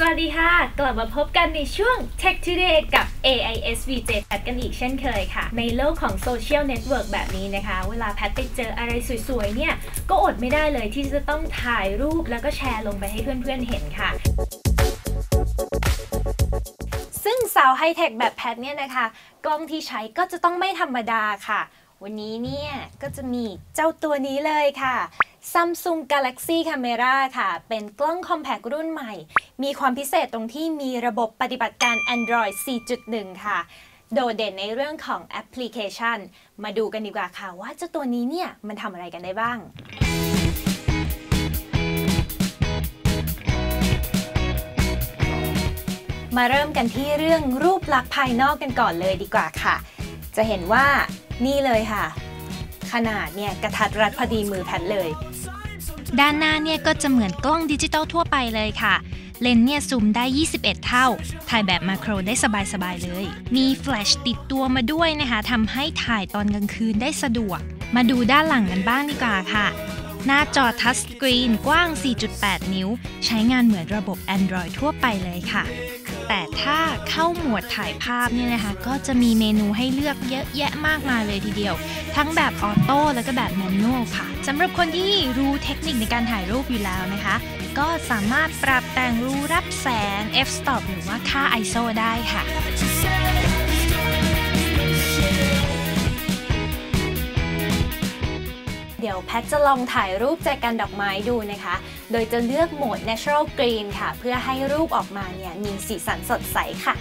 สวัสดีค่ะ กลับมาพบกันในช่วง Tech Today กับ AIS VJ แพทกันอีกเช่นเคยค่ะ ในโลกของโซเชียลเน็ตเวิร์กแบบนี้นะคะ เวลาแพทไปเจออะไรสวยๆ เนี่ย ก็อดไม่ได้เลยที่จะต้องถ่ายรูปแล้วก็แชร์ลงไปให้เพื่อนๆเห็นค่ะซึ่งสาวไฮเทคแบบแพทเนี่ยนะคะ กล้องที่ใช้ก็จะต้องไม่ธรรมดาค่ะ วันนี้เนี่ยก็จะมีเจ้าตัวนี้เลยค่ะ Samsung Galaxy Camera ค่ะ เป็นกล้องคอมแพครุ่นใหม่ มีความพิเศษตรงที่มีระบบปฏิบัติการ Android 4.1 ค่ะ โดดเด่นในเรื่องของแอปพลิเคชัน มาดูกันดีกว่าค่ะ ว่าเจ้าตัวนี้เนี่ยมันทำอะไรกันได้บ้างมาเริ่มกันที่เรื่องรูปลักษณ์ภายนอกกันก่อนเลยดีกว่าค่ะ จะเห็นว่า นี่เลยค่ะ ขนาดเนี่ยกระทัดรัดพอดีมือแพทเลย ด้านหน้าเนี่ยก็จะเหมือนกล้องดิจิตอลทั่วไปเลยค่ะ เลนส์เนี่ยซูมได้ 21 เท่า ถ่ายแบบมาโครได้สบายๆเลย มีแฟลชติดตัวมาด้วยนะคะทำให้ถ่ายตอนกลางคืนได้สะดวก มาดูด้านหลังกันบ้างดีกว่าค่ะหน้าจอทัชสกรีนกว้าง 4.8 นิ้ว ใช้งานเหมือนระบบ Android ทั่วไปเลยค่ะ แต่ถ้าเข้าหมวดถ่ายภาพเนี่ยนะคะก็จะมีเมนูให้เลือกเยอะแยะมากมายเลยทีเดียว ทั้งแบบออโต้แล้วก็แบบแมนนวลค่ะสำหรับคนที่รู้เทคนิคในการถ่ายรูปอยู่แล้วนะคะ ก็สามารถปรับแต่งรูรับแสง f-stop หรือว่าค่า ISO ได้ค่ะ ดี๋ยวแพทจะลองถ่ายรูปแจกันดอกไม้ดูนะคะ โดยจะเลือกโหมด natural green ค่ะ เพื่อให้รูปออกมาเนี่ยมีสีสันสดใสค่ะ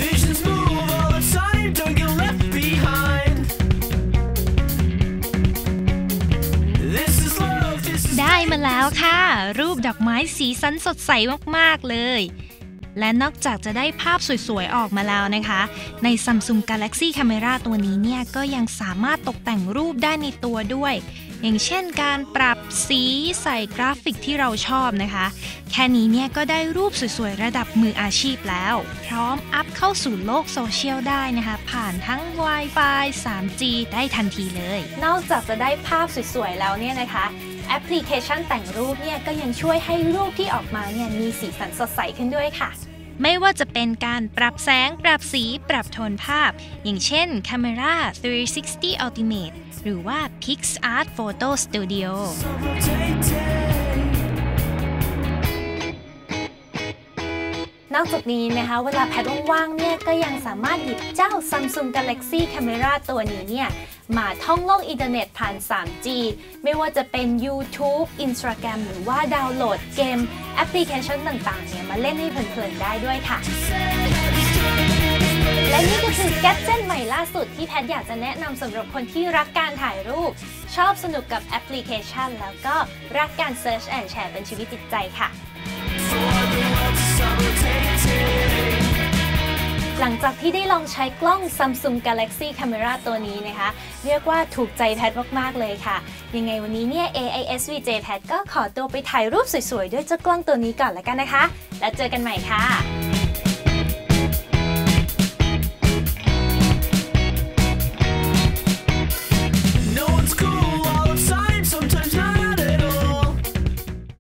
Visions move all the time, don't get left behind. This is love, this is ได้มาแล้วค่ะ รูปดอกไม้สีสันสดใสมาก ๆ เลย และนอกจากจะได้ภาพสวยๆ ออกมาแล้วนะคะ ใน Samsung Galaxy Camera ตัวนี้เนี่ยก็ยังสามารถตกแต่งรูปได้ในตัวด้วย อย่างเช่นการปรับสีใส่กราฟิกที่เราชอบนะคะ แค่นี้เนี่ยก็ได้รูปสวยๆ ระดับมืออาชีพแล้ว พร้อมอัพเข้าสู่โลกโซเชียลได้นะคะ ผ่านทั้ง Wi-Fi 3G ได้ทันทีเลย นอกจากจะได้ภาพสวยๆ แล้วเนี่ยนะคะแอปพลิเคชันแต่งรูปเนี่ยก็ยังช่วยให้รูปที่ออกมาเนี่ยมีสีสันสดใสขึ้นด้วยค่ะ ไม่ว่าจะเป็นการปรับแสง ปรับสี ปรับโทนภาพ อย่างเช่น Camera 360 Ultimate หรือว่า PixArt Photo Studio นอกจากนี้นะคะ เวลาแพทว่างๆเนี่ยก็ยังสามารถหยิบเจ้า Samsung Galaxy Camera ตัวนี้เนี่ยมาท่องโลกอินเทอร์เน็ตผ่าน 3G ไม่ว่าจะเป็น YouTube Instagram หรือว่าดาวน์โหลดเกมแอปพลิเคชันต่างๆเนี่ยมาเล่นให้เพลินๆได้ด้วยค่ะ และนี่ก็คือแก d เจ t ใหม่ล่าสุดที่แพทอยากจะแนะนำสำหรับคนที่รักการถ่ายรูป ชอบสนุกกับแอปพลิเคชัน แล้วก็รักการ Search and Share เป็นชีวิตจิตใจค่ะ หลังจากที่ได้ลองใช้กล้อง Samsung Galaxy Camera ตัวนี้นะคะ เรียกว่าถูกใจแพทมากๆเลยค่ะ ยังไงวันนี้เนี่ย AIS VJ แพทก็ขอตัวไปถ่ายรูปสวยๆ ด้วยเจ้ากล้องตัวนี้ก่อนแล้วกันนะคะ แล้วเจอกันใหม่ค่ะ